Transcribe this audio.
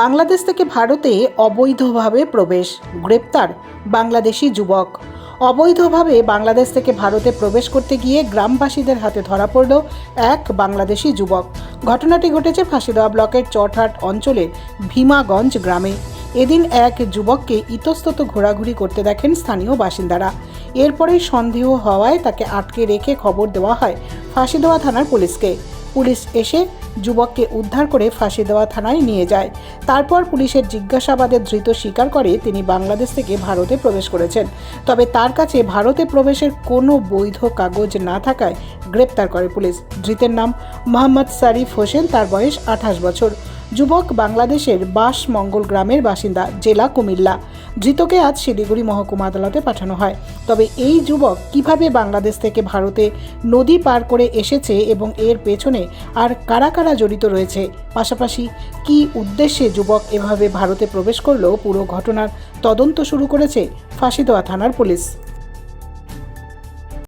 বাংলাদেশ থেকে ভারতে অবৈধভাবে প্রবেশ, গ্রেপ্তার বাংলাদেশি যুবক। অবৈধভাবে বাংলাদেশ থেকে ভারতে প্রবেশ করতে গিয়ে গ্রামবাসীদের হাতে ধরা পড়ল এক বাংলাদেশি যুবক। ঘটনাটি ঘটেছে ফাঁসিদেওয়া ব্লকের চটহাট অঞ্চলের ভীমাগঞ্জ গ্রামে। এদিন এক যুবককে ইতস্তত ঘোরাঘুরি করতে দেখেন স্থানীয় বাসিন্দারা। এরপরেই সন্দেহ হওয়ায় তাকে আটকে রেখে খবর দেওয়া হয় ফাঁসিদেওয়া থানার পুলিশকে। পুলিশ এসে যুবককে উদ্ধার করে ফাঁসি দেওয়া থানায় নিয়ে যায়। তারপর পুলিশের জিজ্ঞাসাবাদে ধৃত স্বীকার করে তিনি বাংলাদেশ থেকে ভারতে প্রবেশ করেছেন। তবে তার কাছে ভারতে প্রবেশের কোনো বৈধ কাগজ না থাকায় গ্রেপ্তার করে পুলিশ। ধৃতের নাম মোহাম্মদ সারিফ হোসেন, তার বয়স আঠাশ বছর। যুবক বাংলাদেশের বাসমঙ্গল গ্রামের বাসিন্দা জেলা কুমিল্লা। ধৃতকে আজ শিলিগুড়ি মহকুমা আদালতে পাঠানো হয়। তবে এই যুবক কীভাবে বাংলাদেশ থেকে ভারতে নদী পার করে এসেছে এবং এর পেছনে আর কারা কারা জড়িত রয়েছে? পাশাপাশি কী উদ্দেশ্যে যুবক এভাবে ভারতে প্রবেশ করল পুরো ঘটনার তদন্ত শুরু করেছে ফাঁসিদোয়া থানার পুলিশ?